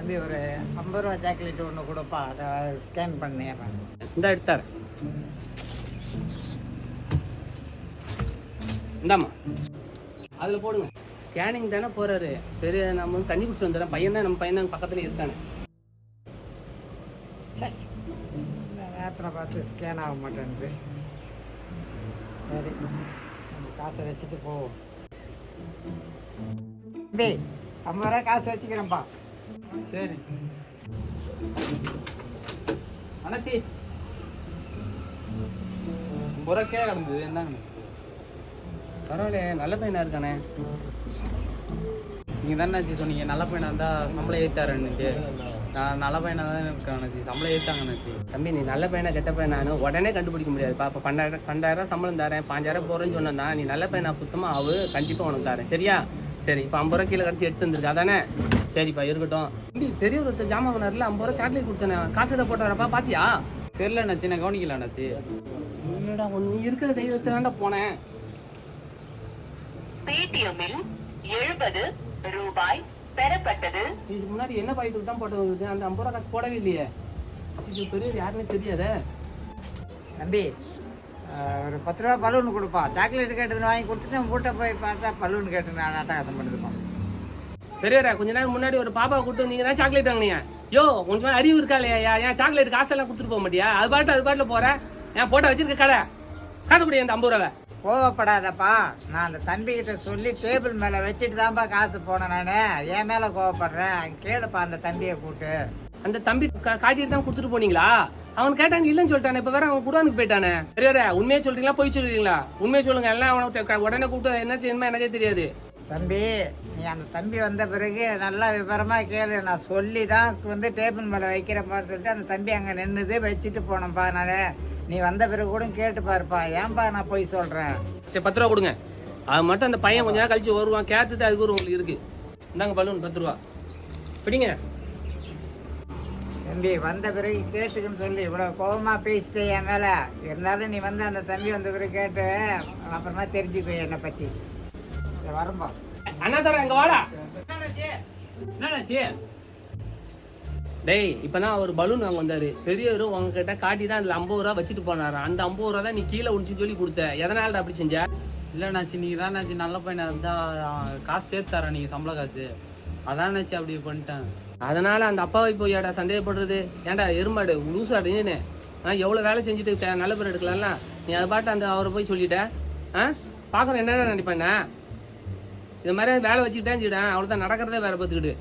தம்பி ஒரு ஐம்பது ரூபா சாக்லேட் ஒன்று கொடுப்பா. அதை ஸ்கேன் பண்ணிடுறேன். இந்த எடுத்தார். இந்தாம்மா. அதில் போடுங்க. ஸ்கேனிங் தானே போறாரு. பெரிய நம்ம வந்து தண்ணி குடிச்சு வந்துடுறோம் பையன் தான் நம்ம பையன் பக்கத்துல இருக்கானே. நேரத்தில் பார்த்து ஸ்கேன் ஆக மாட்டேங்குது சரி. காசை வச்சுட்டு போவோம் தம்பி ஐம்பது ரூபா காசு வச்சுக்கிறேன்ப்பா. சரி. அண்ணாச்சி. புறக்கே கிடந்தது. என்னங்க? பரவாயில்ல நல்ல பையனா இருக்கானே. நீங்கள் தானே சொன்னீங்க. நல்ல பையனாக இருந்தால் சம்பளம் ஏற்றாருன்னுட்டு நான் நல்ல பையனாக தான் இருக்கேன் சம்பளம் ஏற்றாங்கண்ணாச்சி தம்பி நீ நல்ல பையனா கெட்ட பையனானு உடனே கண்டுபிடிக்க முடியாது. பாப்பா பன்னெண்டாயிரம் பன்னெண்டாயிரம் சம்பளம் தரேன். பாஞ்சாயிரம் போறேன்னு சொன்னா நீ நல்ல பையனா சுத்தமாக ஆவு. கண்டிப்பா உனக்கு தரேன். சரியா? சரி இப்போ ஐம்பது ரூபா கீழே கடிச்சு எடுத்து வந்துருக்கா தானே சரிப்பா இருக்கட்டும். பெரிய ஒருத்தர் ஜாமான் வாங்கினார்ல ஐம்பது ரூபா சாக்லேட் கொடுத்தேனே. காசு எதை போட்டாரப்பா பாத்தியா? தெரில அண்ணாச்சி. நான் கவனிக்கல அண்ணாச்சி. இல்லடா நீ இருக்கிற தைரியத்தை தாண்டா போனேன். பேடிஎம்மில் எழுபது ரூபாய் பெறப்பட்டது. இதுக்கு முன்னாடி என்ன பாக்கெட் தான் போட்டு வந்தது? அந்த ஐம்பது ரூபா காசு போடவே இல்லையே. இது பெரிய யாருமே தெரியாதே. தம்பி ஒரு பத்து ரூபா பலூன் கொடுப்பா. சாக்லேட் கேட்டதுன்னு வாங்கி கொடுத்துட்டு நம்ம வீட்டை போய் பார்த்தா பலூன் கேட்டு நான் நாட்டகாசம் பண்ணிருக்கோம். பெரியவரா கொஞ்ச நேரம் முன்னாடி ஒரு பாப்பா கூட்டு நீங்க தான் சாக்லேட் வாங்கினீங்க யோ கொஞ்சம் அறிவு இருக்கா இல்லையா? ஏன் சாக்லேட் காசெல்லாம் கொடுத்துட்டு போக மாட்டியா? அது பாட்டு அது பாட்டுல போற. ஏன் போட்டோ வச்சிருக்க கடை. காசு கொடு அந்த ஐம்பது ரூபாவை. கோவப்படாதப்பா. நான் அந்த தம்பி கிட்ட சொல்லி டேபிள் மேலே வச்சுட்டு தான்ப்பா காசு போனேன் நான். என் மேலே கோவப்படுறேன் கேளுப்பா அந்த தம்பியை கூட்டு. அந்த தம்பி காட்டிட்டு தான் கொடுத்துட்டு போனீங்களா? அவன் கேட்டாங்க இல்லைன்னு சொல்லிட்டானே. இப்ப வேற அவன் குடானுக்கு போயிட்டானே. பெரியவரே உண்மையை சொல்றீங்களா? போய் சொல்றீங்களா? உண்மையை சொல்லுங்க. எல்லாம் அவனை க- உடனே கூப்பிட்டு என்ன செய்யணுமா எனக்கே தெரியாது. தம்பி நீ அந்த தம்பி வந்த பிறகு நல்லா விவரமா கேளு. நான் சொல்லி தான் வந்து டேபிள் மேலே வைக்கிறப்பான்னு சொல்லிட்டு அந்த தம்பி அங்கே நின்றுது வச்சுட்டு போனேன்ப்பா நான். நீ வந்த பிறகு கூட கேட்டு பாருப்பா. ஏன்பா நான் போய் சொல்கிறேன் சரி பத்து ரூபா கொடுங்க. அது மட்டும் அந்த பையன் கொஞ்ச நேரம் கழிச்சு வருவான். கேட்டுட்டு அதுக்கு ஒரு உங்களுக்கு இருக்கு. இந்தாங்க பலூன் பத்து ரூபா. பிடிங்க. தம்பி வந்த பிறகு கேட்டுக்குன்னு சொல்லி. இவ்வளோ கோபமா பேசிட்டே என் மேலே. இருந்தாலும் நீ வந்து அந்த தம்பி வந்த பிறகு கேட்டு அப்புறமா தெரிஞ்சுக்கோ என்னை பற்றி சரி, வாடா. டேய் இப்பதான் அவர் பலூன் வாங்க வந்தாரு. பெரியவர் உங்ககிட்ட காட்டி தான் அதுல ஐம்பது ரூபா வச்சுட்டு போனாரு? அந்த ஐம்பது ரூபா தான் நீ கீழே உடிச்சு சொல்லி கொடுத்த. எதனால அப்படி செஞ்ச? இல்லைண்ணாச்சி நீங்கள் தான் அண்ணாச்சி நல்ல பையனாக இருந்தால் காசு சேர்த்து தரேன் நீங்கள் சம்பள காசு. அதான் அண்ணாச்சி அப்படி பண்ணிட்டேன். அதனால அந்த அப்பாவை போய் ஏடா சந்தேகப்படுறது? ஏன்டா எருமாடு லூசாடு நீனு ஆ எவ்வளோ வேலை செஞ்சுட்டு நல்ல பேர் எடுக்கலாம்ல. நீ அதை பாட்டு அந்த அவரை போய் சொல்லிட்ட? ஆ? பார்க்குறேன் என்னடா நினைப்பேன் இது மாதிரி வேலை வச்சுக்கிட்டேன்னு சொல்லிட்டேன் அவ்வளோதான் நடக்கிறதே வேறு பார்த்துக்கிட்டு